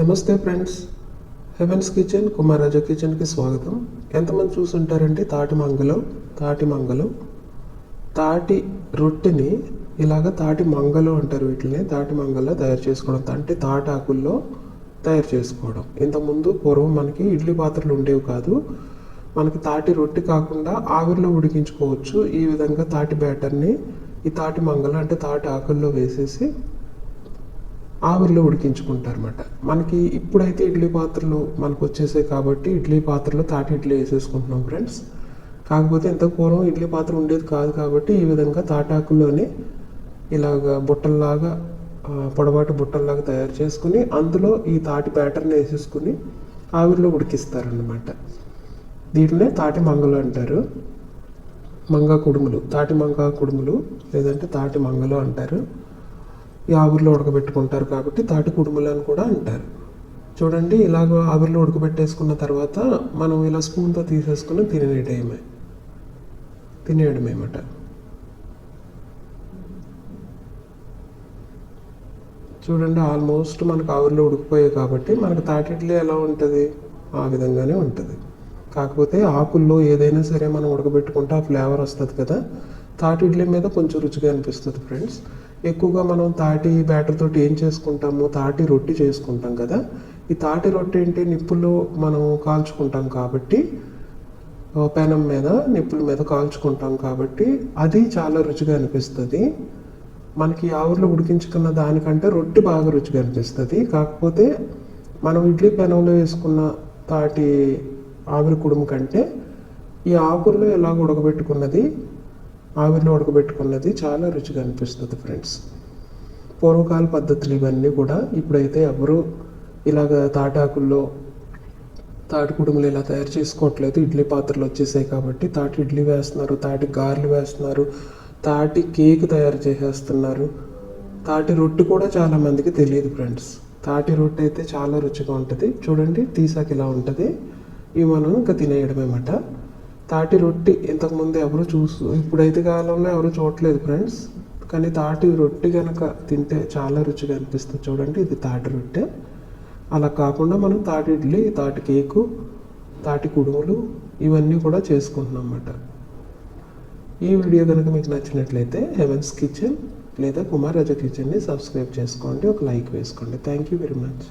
నమస్తే friends. Heavens kitchen Kumararaja కిచెన్కి స్వాగతం. ఎంతమంది చూసుంటారంటే తాటి మంగలో తాటి మంగలు. తాటి రొట్టెని ఇలాగ తాటి మంగలు అంటారు వీటిని. తాటి మంగళ తయారు చేసుకోవడం. అంటే తాటి ఆకుల్లో తయారు చేసుకోవడం. ఇంతకుముందు పూర్వం మనకి ఇడ్లీ పాత్రలు ఉండేవి కాదు. మనకి తాటి రొట్టె కాకుండా ఆవిరిలో ఉడికించుకోవచ్చు. ఈ విధంగా తాటి బ్యాటర్ని ఈ తాటి మంగళం అంటే తాటి ఆకుల్లో వేసేసి ఆవిరిలో ఉడికించుకుంటారన్నమాట. మనకి ఇప్పుడైతే ఇడ్లీ పాత్రలు మనకు వచ్చేసాయి కాబట్టి ఇడ్లీ పాత్రలో తాటి ఇడ్లీ వేసేసుకుంటున్నాం ఫ్రెండ్స్. కాకపోతే ఇంత పూర్వం ఇడ్లీ పాత్ర ఉండేది కాదు కాబట్టి ఈ విధంగా తాటాకుల్లోనే ఇలాగ బుట్టల్లాగా పొడవాటి బుట్టల్లాగా తయారు చేసుకుని అందులో ఈ తాటి బ్యాటర్ని వేసేసుకుని ఆవిరిలో ఉడికిస్తారన్నమాట. దీంట్లోనే తాటి మంగలు అంటారు. మంగ కుడుములు తాటి మంగ కుడుములు లేదంటే తాటి మంగలు అంటారు. ఈ ఆవిరిలో ఉడకబెట్టుకుంటారు కాబట్టి తాటి కుడుములు అని కూడా అంటారు. చూడండి ఇలాగ ఆవిరిలో ఉడకబెట్టేసుకున్న తర్వాత మనం ఇలా స్పూన్తో తీసేసుకుని తినేయడమే. తినేయడమేమట. చూడండి ఆల్మోస్ట్ మనకు ఆవిరిలో ఉడికిపోయాయి కాబట్టి మనకు తాటి ఇడ్లీ ఎలా ఉంటుంది? ఆ విధంగానే ఉంటుంది. కాకపోతే ఆకుల్లో ఏదైనా సరే మనం ఉడకబెట్టుకుంటే ఆ ఫ్లేవర్ వస్తుంది కదా. తాటి ఇడ్లీ మీద కొంచెం రుచిగా అనిపిస్తుంది ఫ్రెండ్స్. ఎక్కువగా మనం తాటి బ్యాటర్ తోటి ఏం చేసుకుంటాము? తాటి రొట్టి చేసుకుంటాం కదా. ఈ తాటి రొట్టె ఏంటి నిప్పుల్లో మనం కాల్చుకుంటాం కాబట్టి పెనం మీద నిప్పుల మీద కాల్చుకుంటాం కాబట్టి అది చాలా రుచిగా అనిపిస్తుంది. మనకి ఆవుర్లో ఉడికించుకున్న దానికంటే రొట్టె బాగా రుచిగా అనిపిస్తుంది. కాకపోతే మనం ఇడ్లీ పెనంలో వేసుకున్న తాటి ఆవిరి కుడుము కంటే ఈ ఆకుల్లో ఎలాగ ఉడకబెట్టుకున్నది ఆవిరిలో ఉడకబెట్టుకున్నది చాలా రుచిగా అనిపిస్తుంది ఫ్రెండ్స్ పూర్వకాల పద్ధతులు ఇవన్నీ కూడా ఇప్పుడైతే ఎవరు ఇలాగ తాటాకుల్లో తాటి కుడుములు ఇలా తయారు చేసుకోవట్లేదు. ఇడ్లీ పాత్రలు వచ్చేసాయి కాబట్టి తాటి ఇడ్లీ వేస్తున్నారు తాటి గారెలు వేస్తున్నారు తాటి కేక్ తయారు చేసేస్తున్నారు. తాటి రొట్టె కూడా చాలా మందికి తెలియదు ఫ్రెండ్స్ తాటి రొట్టె అయితే చాలా రుచిగా ఉంటుంది. చూడండి తీసాక ఇలా ఉంటుంది. ఇవి మనం ఇంకా తినేయడమేమాట. తాటి రొట్టి ఇంతకుముందు ఎవరు చూసు ఇప్పుడైతే కాలంలో ఎవరు చూడట్లేదు ఫ్రెండ్స్. కానీ తాటి రొట్టి కనుక తింటే చాలా రుచిగా అనిపిస్తుంది చూడండి ఇది తాటి రొట్టె. అలా కాకుండా మనం తాటి ఇడ్లీ తాటి కేకు తాటి కుడుములు ఇవన్నీ కూడా చేసుకుంటున్నాం అన్నమాట. ఈ వీడియో కనుక మీకు నచ్చినట్లయితే హెవెన్స్ కిచెన్ లేదా కుమార్ రాజా కిచెన్ని సబ్స్క్రైబ్ చేసుకోండి ఒక లైక్ వేసుకోండి. Thank you very much.